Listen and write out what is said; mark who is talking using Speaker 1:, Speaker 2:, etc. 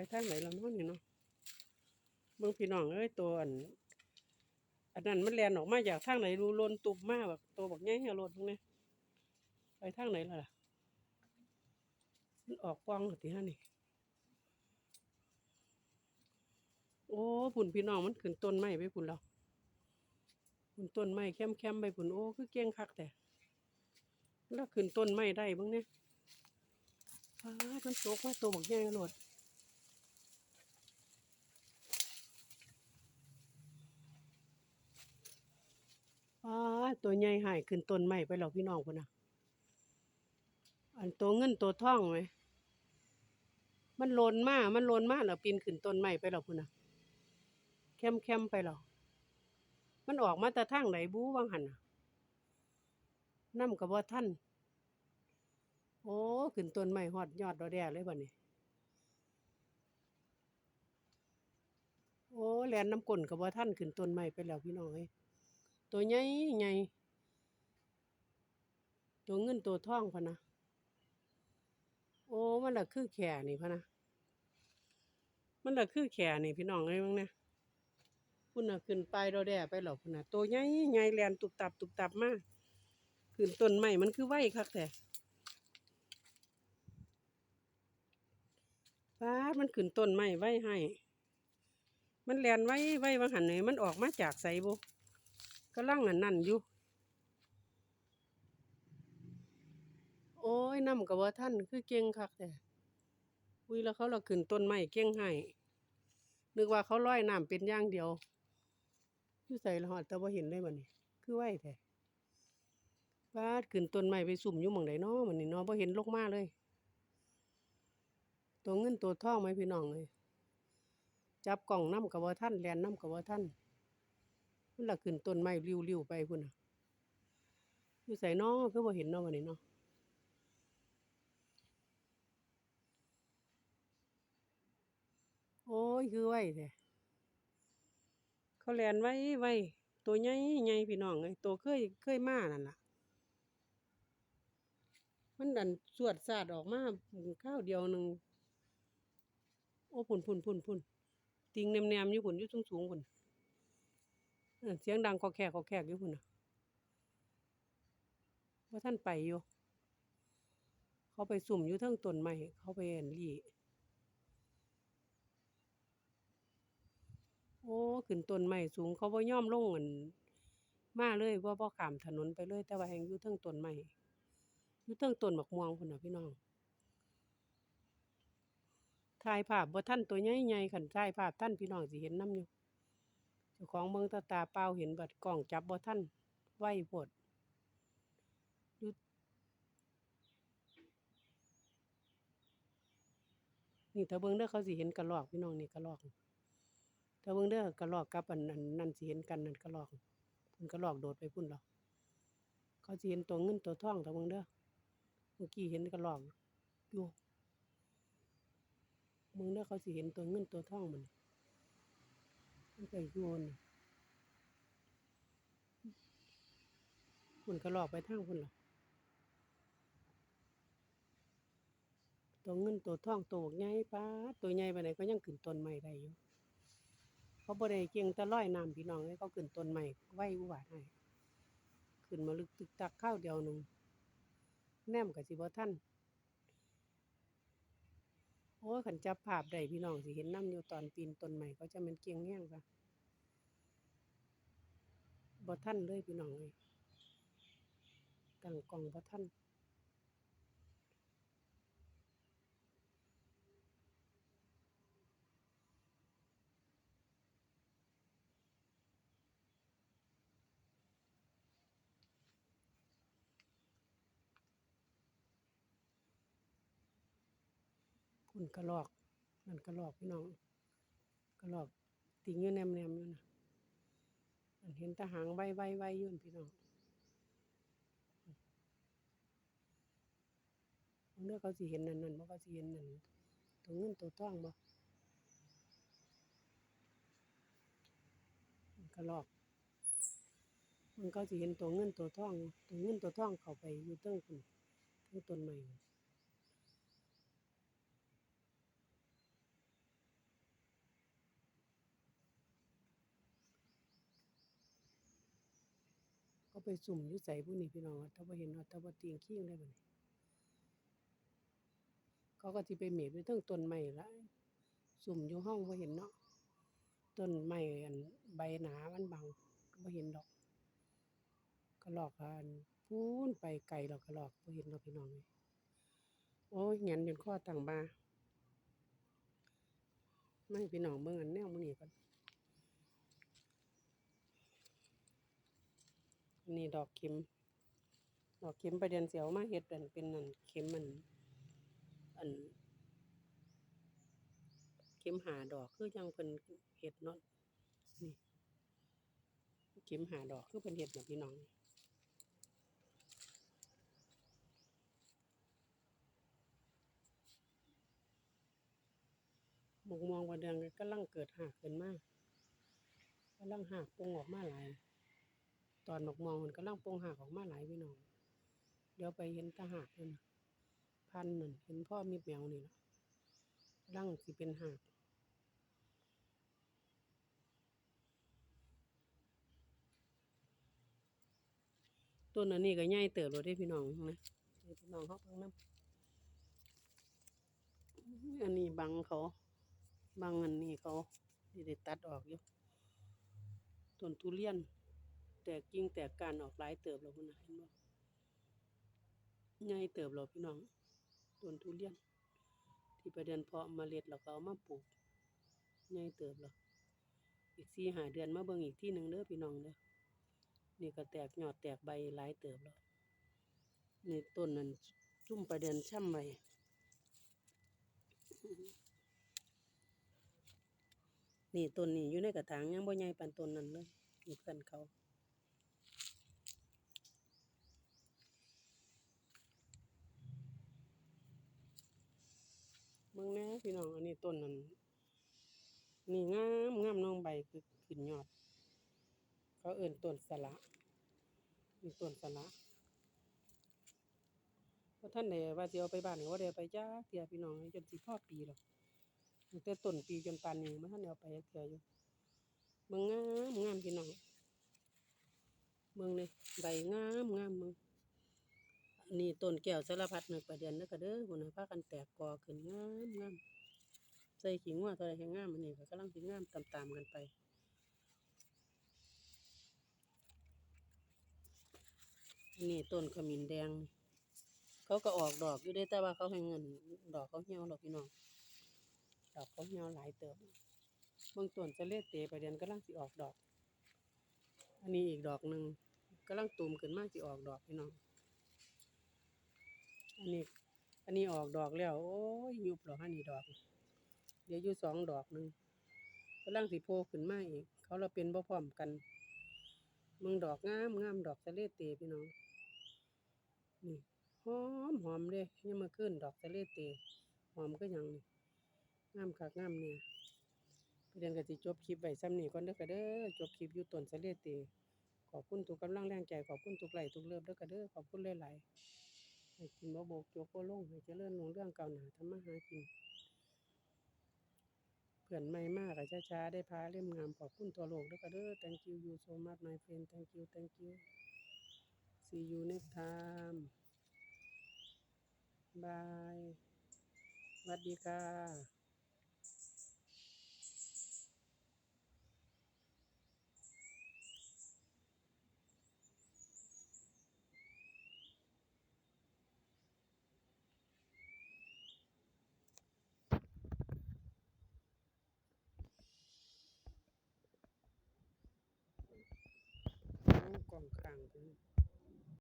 Speaker 1: ไปทางไหนละเนาะนี่เนาะเบิ่งพี่น้องเอ้ยตัวอันอันนั้นมันแลนออกมาจากทางไหนรูลนตุบมากแบบตัวบักใหญ่เหี่ยวรถพวกนี้ไปทางไหนล่ะล่ะมันออกกว้างติฮะนี่ โอ้พุ่นพี่น้องมันขึ้นต้นไม้ไปพุ่นแล้วพุ่นต้นไม้แคมๆไปพุ่นโอ้คือเก่งคักแต่แล้วขึ้นต้นไม้ได้บ้างเนี่ยฟ้ามันโตกมาตัวบักใหญ่โลดฟ้า ตัวใหญ่หายขึ้นต้นไม้ไปแล้วพี่น้องพุ่นน่ะ อันตัวเงินตัวทองไหม มันโลนมามันโลนมาแล้วปีนขึ้นต้นไม้ไปแล้วพุ่นน่ะแคมแคมไปหรอมันออกมาแต่ทางไหนบู๊วังหันน่ะน้ำกับว่าท่าน โอ้ ขึ้นต้นไม้ฮอดยอดดอแดเลยบัดนี้โอ้แลนน้ำกลนกับว่าท่านขึ้นต้นไม้ไปแล้วพี่น้องเอ้ ตัวใหญ่ใหญ่ตัวเงินตัวทองพะนะ โอ้มันละคือแข่นี่พะนะ มันละคือแข่นี่พี่น้องเอ้ยมั้งเนี่ยพุ่นน่ะขึ้นไปเราแด่ไปหรอกพุ่นน่ะตัวใหญ่ใหญ่แลนตุบตับตุบตับมากขึ้นต้นไม้มันคือไหว้คักแต่ฟ้ามันขึ้นต้นไม้ไหวให้ มันแลนไว้ไว้ว่าหันไหนมันออกมาจากไสบ่ ก็ลังอันนั่นอยู่ โอ้ยน้ำกับว่าท่านคือเก่งคักแต่อุ้ยแล้วเขาเราขึ้นต้นไม้เก่งให้นึกว่าเขาลอยน้ำเป็นอย่างเดียวอยู่ใส่ละหอดแต่ว่าเห็นได้บัดนี้คือไหวแท้บาดขึ้นต้นไม้ไปสุ่มอยู่หม่องใดเนาะมันนี่เนาะบ่เห็นลกมาเลย ตัวเงินตัวทองไหมพี่น้องเอ้ยจับกล่องน้ำกับว่าท่านแลนน้ำกับว่าท่าน มันละขึ้นต้นไม้ริ้วๆไปพุ่นน่ะอยู่ใส่นาะคือบ่เห็นเนาะบัดนี้เนาะโอ้ยคือไหวแท้เขาแลนไว้ไว้ตัวใหญ่ใหญ่พี่น้องเอ้ยตัวเคยเคยมานั่นล่ะ มันดันสวดสาดออกมาข้าวเดียวหนึ่งโอ้พุ่นพุ่นพุ่นพุ่นติงแนมๆอยู่พุ่นอยู่สูงสูงๆพุ่น เสียงดังคอแขกคอแขกอยู่พุ่นะว่าท่านไปอยู่ เขาไปสุ่มอยู่ทั้งต้นไม้เขาไปเอ็นลี่ โอ้ขึ้นต้นไม้สูง เขาบ่ย่อมลงอั่นมาเลยบ่าบ่ขามถนนไปเลย แต่ว่าแฮ่งอยู่เทิงต้นไม้อยู่เทิงต้นบักม่วงพุ่นะพี่น้องถ่ายภาพบ่ทันตัวใหญ่ๆคันถ่ายภาพทันพี่น้องสิเห็นน้ำอยู่ จ้าของเบิ่งตาตาเปล่าเห็นบัดกล้องจับบ่ทันไหวโพดยู่นี่ถ้าเบิ่งเด้อเขาสิเห็นกระรอกพี่น้องนี่กระรอกถ้าเบิ่งเด้อกระรอกกับอันอันนั่นสิเห็นกันนั่นกระรอกพิ่นกระรอกโดดไปพุ่นหรอกเขาสิเห็นตัวเงินตัวทองถ้าเบิ่งเด้อเมื่อกี้เห็นกระรอกอยู่เบิ่งเด้อเขาสิเห็นตัวเงินตัวทองมัน มันไปอยู่นั่นพุ่นกระรอกไปทางพุ่นหรอตัวเงินตัวทองตัวใหญ่ป๊าตัวใหญ่ปานก็ยังขึ้นต้นไม้ได้อยู่เขาบ่ได้เก่งต่ร้อยน้ำพี่น้องเลยเขาขึ้นต้นใหม่ไหวอุบาทให้ขึ้นมาลึกตึกตักข้าวเดียวหนึงแนมก็สิบ่ทัน โอ้ขันจับภาพได้พี่น้องสิเห็นน้ำอยู่ตอนปีนต้นใหม่เขาจะมันเกียงแห้งซะบ่ท่านเลยพี่น้องเลยตั้งกล้องบ่ท่าน พุ่นกระลอกนั่นกระลอกพี่น้องกระลอกติงอยู่แนมๆอยู่นะอันเห็นตาหางใบใบใบอยู่นั่นพี่น้องเมื่อเขาสิเห็นนั่นนั่นบ่เขาสิเห็นนั่นตัวเงินตัวทองบ่กระลอกมันเขาสิเห็นตัวเงินตัวทอง ตัวเงินตัวทองเข้าไปอยู่เทิงพุ่นเทิงต้นไม้ เขาไปสุ่มยู่ไสบุนี่พี่น้องว่าถ้าบ่เห็นว่าถ้าบ่ตีงคิงได้บัดนี้เขาก็สิไปเหม็บอยู่เทิงต้นไม้ละสุ่มอยู่ห้องบ่เห็นเนาะต้นไม้อันใบหนามันบังบ่เห็นดอกกระรอกอันพูนไปไกลดอกกระรอกบ่เห็นดอกพี่น้องเอ้ยโอ้ยแหงนจนคอตั้งบ่ามาให้พี่น้องเบิ่งอันแนวมื้อนี้ก่อน นี่ดอกเข็ม ดอกเข็มประเด็นเสียวมาเฮ็ดอันเป็นอันเข็มมันอันเข็มหาดอกคือจังเพิ่นเฮ็ดนาะนี่เข็มหาดอกคือเพิ่นเฮ็ดน่ะพี่น้องหมกม่วงว่าเดือนก็กำลังเกิดหากขึ้นมากำลังหากปงออกมาหลาย ตอนหมกม่วงมันกำลังปงหากออกมาหลายพี่น้อง เดี๋ยวไปเห็นตาหากนั่นพันนั่นเห็นพ่อมีแมวนี่ล่ะกำลังสิเป็นหากต้นอันนี้ก็ใหญ่เติบแล้วเด้พี่น้องนะพี่น้องเขาเบิ่งน้ำอันนี้บังเขาบังอันนี้เขาสิได้ตัดออกอยู่ต้นทุเรียน แตกกิ่งแตกกานออกหลายเติบแล้วพุ่นนะเห็นบ่ใหญ่เติบแล้วพี่น้องต้นทุเรียน ที่ประเด็นเพาะเมล็ดแล้วก็เอามาปลูกใหญ่เติบแล้วอีก4-5เดือนมาเบิ่งอีกที่หนึ่งเด้อพี่น้องเด้อนี่ก็แตกหยอดแตกใบหลายเติบแล้วนี่ต้นนั้นซุ่มประเด็นช่ำไว้นี่ต้นนี้อยู่ในกระถางยังบ่ใหญ่ปานต้นนั้นเลยนี่เพื่อนเขา เบิ่งแหน่พี่น้องอันนี้ต้นนั้นนี่งามงามน้องใบคือขึ้นยอด เขาเอิ้นต้นสละนี่ต้นสละบ่ทันได้ว่าสิเอาไปบ้านก็บ่ได้เอาไปจักเที่ยพี่น้องจนสิพอปีแล้วตั้งแต่ต้นปีจนปานนี้บ่ทันได้เอาไปเที่ยอยู่เบิ่งงามงามพี่น้องเบิ่งนี่ใบงามงามเบิ่ง นนี้ต้นแก้วสารพัดนึกประเดือนเด้อค่ะเด้อพุ่นน่ะพากันแตกกอขึ้นงามงามใส่ขี้งัวเท่าใดแฮ่งงามอันนี้ก็กำลังสิงงามตามๆกันไปนนี้ต้นขมิ้นแดง เขาก็ออกดอกอยู่เด้แต่ว่าเขาให้เงิน ดอกเขาเหี่ยวดอกพี่น้องดอกเขาเหี่ยวหลายเติบเบางต้นจะเลดเตประเด็นกำลังสิออกดอก อันนี้อีกดอกหนึ่งกำลังตูมขึ้นมากสิออกดอกพี่น้อง อันนี้ อันนี้ออกดอกแล้ว โอ้ยยุบหรอฮะนี่ดอก เดี๋ยวอยู่สองดอกหนึ่งกำลังสิโผล่ขึ้นมาอีก เขาเราเป็นบ่พร้อมกันมึงดอกงามงามดอกสะเลเตพี่น้อง นี่หอมหอมเลยยังมาขึ้นดอกสะเลเตหอมก็ยังนี่งามคักงามเนี่ยประเด็นก็สิจบคลิปไว้ซ้ำนี้ก่อนเด้อค่ะเด้อจบคลิปอยู่ต้นสะเลเตขอบคุณทุกกำลังแรงใจขอบคุณทุกไหลทุกเลิฟเด้อค่ะเด้อขอบคุณหลายๆ ให้กินบ่โบกโจกบ่ลงให้เจริญรุ่งเรื่องเก่าหนาทำมาหากิน เพื่อนไม่มากอะช้าๆได้พาเล่มงามขอบคุณตัวโลกด้วยกันเด้อ thank you you so much my friend thank you thank you see you next time bye สวัสดีค่ะ โอ้กล่องข้างคือ